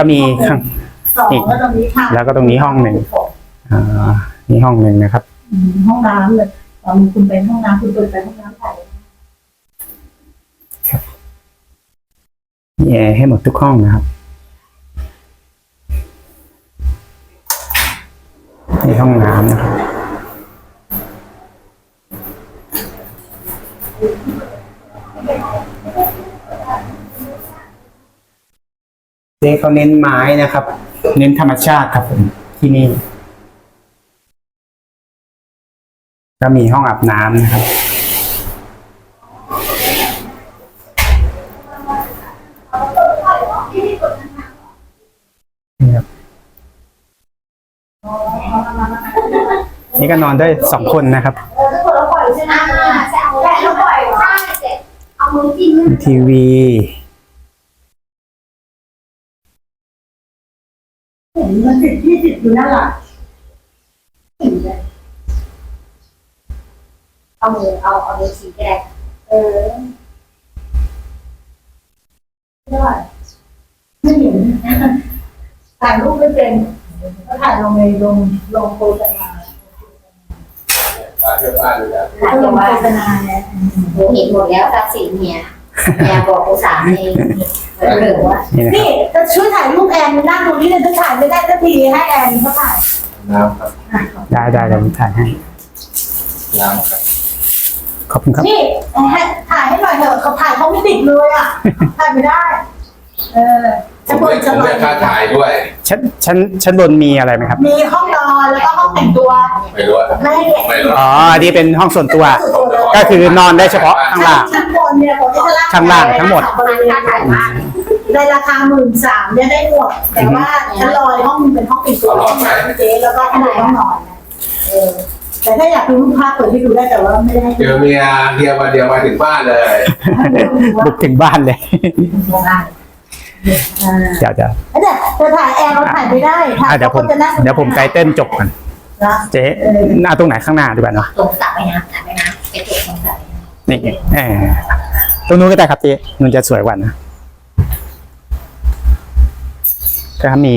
ก็มีข้างสองแล้วตรงนี้ค่ะแล้วก็ตรงนี้ห้องหนึ่งอ่านี่ห้องหนึ่งนะครับอืมห้องน้ำเลยตอนคุณเป็นห้องน้ำคุณเปิดไปห้องน้ำถ่ายมีแอร์ให้หมดทุกห้องนะครับนี่ห้องน้ำนะครับ เจ๊เขาเน้นไม้นะครับ เน้นธรรมชาติครับผมที่นี่ ก็มีห้องอาบน้ำนะครับ นี่ครับนี่ก็นอนได้สองคนนะครับเออทุก เห็นมันติดที่ติดอยู่นั่นแหละเอามือเอาเอามือชี้ก็ได้เออไม่ได้ไม่เห็นถ่ายรูปไม่เป็นก็ถ่ายลงในลงลงโฆษณามาเที่ยวบ้านเลยนะลงโฆษณาเนี่ยหเห็นหมดแล้วทรัพย์สินเนี่ยแม่บอกอุตส่าห์เองเหลือว่านี่ ช่วยถ่ายรูปแอนนั่งตรงนี้เลยถ้าถ่ายไม่ได้สักทีให้แอนเขาถ่ายน้ำครับได้ได้เดี๋ยวผมถ่ายให้ น้ำครับขอบคุณครับ นี่ให้ถ่ายให้หน่อยเถอะเขาถ่ายเขาไม่ติดเลยอะถ่ายไม่ได้ เออผจะมเปิไม่ดผจะมเปิไม่ดค่าถ่ายด้วยชั้นชั้นชั้นบนมีอะไรไหมครับ มีห้องนอนแล้วก็ห้องแต่งตัวไม่รู้อะไม่ให้เด็กไม่รู้อ๋ออันนี้เป็นห้องส่วนตัว ก็คือนอนได้เฉพาะข้างล่างชั้นบ นเนี่ยผมจะข้างล่างทั้งหมด บริเวณถ่ายบ้านในราคาหมื่นสามเนี่ยได้หมด แต่ว่าชั้นลอยห้องเป็นห้องปิดตัวห้องน้ำเจ๊แล้วก็ข้างในห้องนอนนะเออแต่ถ้าอยากดูรูปภาพเปิดให้ดูได้แต่ว่าไม่ได้ให้เจดูอเมียเฮียวันเดียวมาถึงบ้านเลย บุกถึงบ้านเลยอ่าเดี๋ยวจะเดี๋ยวจะถ่ายแอร์เราถ่ายไม่ได้ถ่าอะเดี๋ยวผมขาจะนั่งเดี๋ยวผมไตเติ้ลจบก่อนนะเจ๊หน้าตรงไหนข้างหน้าดีกว่าเนาะตรงสระไปน้ำสระไปน้ำไปเก็บตรงสระไปน้ำนี่เออต รงนู้นก็ได้ครับเจ๊มันจะสวยกว่านะก็มี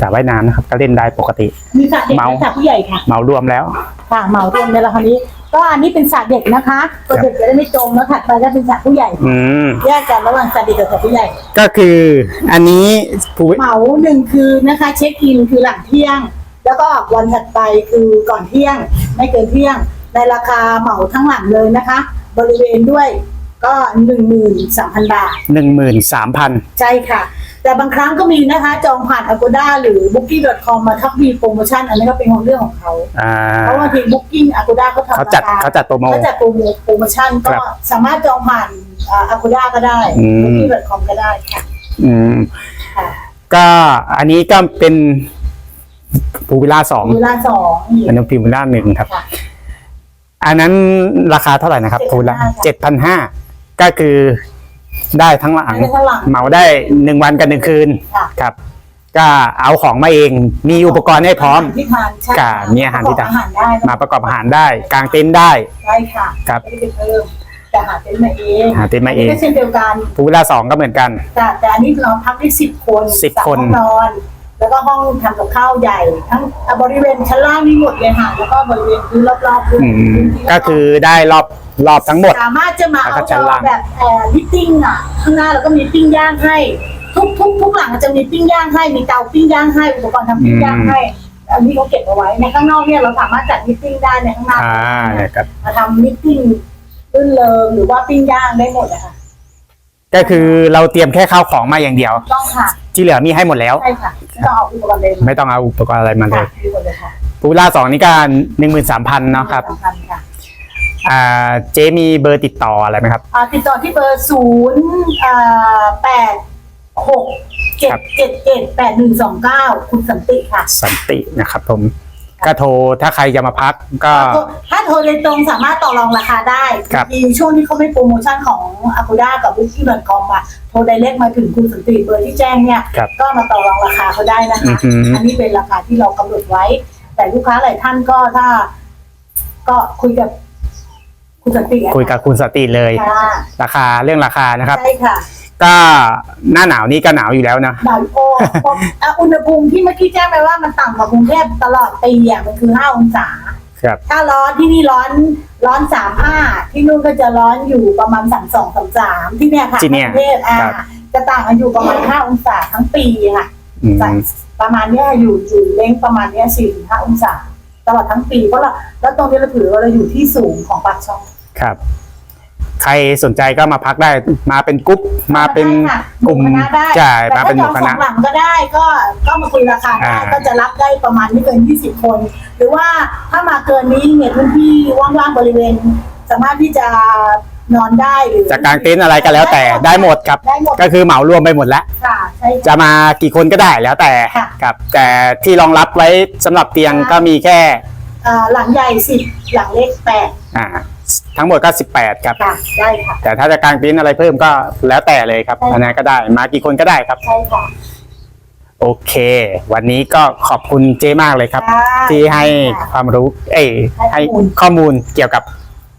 สระว่ายน้ำนะครับ ก็เล่นได้ปกติ มีสระเด็กเมา และสระผู้ใหญ่ค่ะ เหมารวมแล้ว ค่ะเหมารวมในราคานี้ ก็อันนี้เป็นสระเด็กนะคะตัวเด็กจะได้ไม่จมแล้วถัดไปก็เป็นสระผู้ใหญ่ อืม แยกกันระหว่างสระเด็กกับสระผู้ใหญ่ ก็คืออันนี้ผู้เหมาหนึ่งคือนะคะ เช็คอินคือหลังเที่ยง แล้วก็วันถัดไปคือก่อนเที่ยง ไม่เกินเที่ยง ในราคาเหมาทั้งหลังเลยนะคะ บริเวณด้วยก็หนึ่งหมื่นสามพันบาท หนึ่งหมื่นสามพันใช่ค่ะ แต่บางครั้งก็มีนะคะ จองผ่าน Agoda หรือ Booking.com มาทักมีโปรโมชั่น อันนี้นก็เป็นของเรื่องของเขา อ่า เพราะว่าที Booking Agoda เขาทำเขาจัดราคาเขาจัดโปรโม เขาจัดโปรโมโปรโมชั่นครัก็บสามารถจองผ่านอ่า Agoda ก็ได้ อืม Booking.com ก็ได้ค่ะอืม ค่ะก็อันนี้ก็เป็นภูวิลล่าสองเวลาสองอยู่อันนี้ภูวิลล่าหนึ่งครับ ค่ะ อันนั้นราคาเท่าไหร่นะครับภูวิลล่า7,500เจ็ดพันห้าก็คือได้ทั้งหลังได้ทั้งหลัง เหมาได้หนึ่งวันกับหนึ่งคืนค่ะครับ ก็เอาของมาเองมีอุปกรณ์ให้พร้อม ที่ทานใช่กับมีอาหารที่ทาน ประกอบอาหารได้นะมาประกอบอาหารได้ กางเต็นท์ได้ ได้ค่ะครับ ไม่ได้ไปเพิ่มแต่หาเต็นท์มาเองหาเต็นท์มาเองก็เช่นเดียวกันภูวิลล่าสองก็เหมือนกัน แต่แต่อันนี้เราพักได้สิบคนสิบสามคนห้องนอน แล้วก็ห้องทำกับข้าวใหญ่ ทั้งอะบริเวณชั้นล่างนี่หมดเลยค่ะแล้วก็บริเวณพื้นรอบๆด้วยอืมก็คือได้รอบรอบทั้งหมด สามารถจะมาแล้วก็เอาชั้นล่าง แบบแอร์ลิฟติ้งอะ ข้างหน้าเราก็มีปิ้งย่างให้ ทุกทุกทุกหลังจะมีปิ้งย่างให้มีเตาปิ้งย่างให้อุปกรณ์ทำปิ้งย่างให้อันนี้เขาเก็บเอาไว้ในข้างนอกเนี่ยเราสามารถจัดมิทติ้งได้ในข้างหน้าอ่าเนี่ยครับ มาทำมิทติ้งรื่นเริงหรือว่าปิ้งย่างได้หมดอะค่ะ ก็คือเราเตรียมแค่ข้าวของมาอย่างเดียว ต้องค่ะที่เหลือมีให้หมดแล้ว ใช่ค่ะไม่ต้องเอาอุปกรณ์เลยไม่ต้องเอาอุปกรณ์อะไรมาเลค่ะยมีหมดเลยค่ะภูวิลล่าสองนี่ก็หนึ่งหมื่นสามพันเนาะครับสำคัญค่ะอ่าเจ๊มีเบอร์ติดต่ออะไรไหมครับ อ่าติดต่อที่เบอร์ศูนย์อ่าแปดหกเจ็ครัดบเจ็ดเจ็ดแปดหนึ่งสองเก้าคุณสันติค่ะ สันตินะครับผม ก็โทรถ้าใครจะมาพักก็ ถ้าโทรเลยตรงสามารถต่อรองราคาได้ครับ มีช่วงที่เขาไม่โปรโมชั่นของ Agoda กับ Booking.com อะโทรไดเรกมาถึงคุณสันติเบอร์ที่แจ้งเนี่ย ครับ ก็มาต่อรองราคาเขาได้นะอืคะอหืออันนี้เป็นราคาที่เรากำหนดไว้ แต่ลูกค้าหลายท่านก็ถ้า ก็คุยกับ คุณสันติอะคุยกับคุณสนติเลย ค่ะราคาเรื่องราคานะครับ ใช่ค่ะ ก็หน้าหนาวนี่ก็หนาวอยู่แล้วนะ หนาวโอ้เพราะอะอุณหภูมิที่เมื่อกี้แจ้งไปว่ามันต่ำกว่ากรุงเทพตลอดปีอะมันคือห้าองศา ครับ ถ้าร้อนที่นี่ร้อนร้อนสามห้าที่นู่นก็จะร้อนอยู่ประมาณสามสองสามสามที่เนี่ยค่ะที่เนี่ยกรุงเทพอ่าครับ จะต่างกันอยู่ประมาณห้าองศาทั้งปีค่ะ อืม ประมาณเนี้ยอยู่อยู่เล้งประมาณเนี้ยสี่ถึงห้าองศาตลอดทั้งปีเพราะเราแล้วตรงนี้เราถือว่าเราอยู่ที่สูงของปากช่อง ครับ ใครสนใจก็มาพักได้มาเป็นกรุ๊ปมาเป็นได้ค่ะกลุ่มหคณะได้ใช่แต่มาถ้าเป็นหจมู่องคสอณะงหลังก็ได้ก็ก็มาคุยราคาได้อ่า ก็จะรับได้ประมาณไม่เกินยี่สิบคน หรือว่าถ้ามาเกินนี้เนี่ยพื้นที่ว่างๆบริเวณ สามารถที่จะนอนได้หรือจะกางเต็นท์อะไรก็แล้วแต่ได้หมดครับ ได้หมดก็คือเหมารวมไปหมดแล้ว ค่ะใช่จะมากี่คนก็ได้แล้วแต่ค่ะ ครับ แต่ที่รองรับไว้สำหรับเตียงก็มีแค่ อ่าหลังใหญ่สิบหลังเล็กแปด อ่า ทั้งหมดก็ 18 ครับ ค่ะได้ค่ะ แต่ถ้าจะกางเต็นท์อะไรเพิ่มก็แล้วแต่เลยครับใช่อันนั้นก็ได้ มากี่คนก็ได้ครับ ใช่ค่ะ โอเค วันนี้ก็ขอบคุณเจมากเลยครับ ค่ะที่ให้ความรู้ เอ้ยให้ให้ข้อมูล ข้อมูลเกี่ยวกับ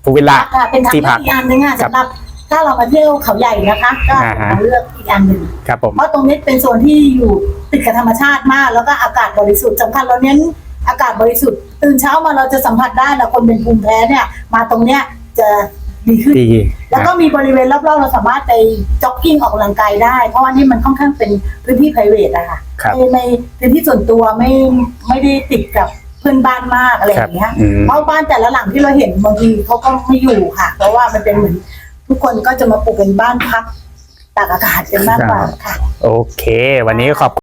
ภูวิลล่าค่ะเป็นทางที่เลืพัอก กอีกอันหนึงอะครับสำหรับถ้าเรามาเที่ยวเขาใหญ่นะคะ ก็อ่าฮะทางเลือกอีกอันหนึ่งครับผม เพราะตรงนี้เป็นโซนที่อยู่ติดกับธรรมชาติมาก แล้วก็อากาศบริสุทธิ์สำคัญเราเน้นอากาศบริสุทธิ์ตื่นเช้ามาเราจะสัมผัสได้นะคนเป็นภูมิแพ้เนี่ย มาตรงเนี้ย จะดีขึ้น ดีแล้วก็มีบริเวณรอบๆเราสามารถไปจ็อกกิ้งออกกำลังกายได้ เพราะว่านี่มันค่อนข้างเป็นพื้นที่ p r i v a t อะค่ะครับในในพื้นที่ส่วนตัวไม่ไม่ได้ติดกับเพื่อนบ้านมากอะไรอย่างเงี้ยครับอืมเพราะบ้านแต่ละหลังที่เราเห็นบางทีเขาก็ไม่อยู่ค่ะ เพราะว่ามันเป็นเหมือนทุกคนก็จะมาปลูกเป็นบ้านพักตากอากาศกันมากกว่าค่ะ โอเค วันนี้ขอบ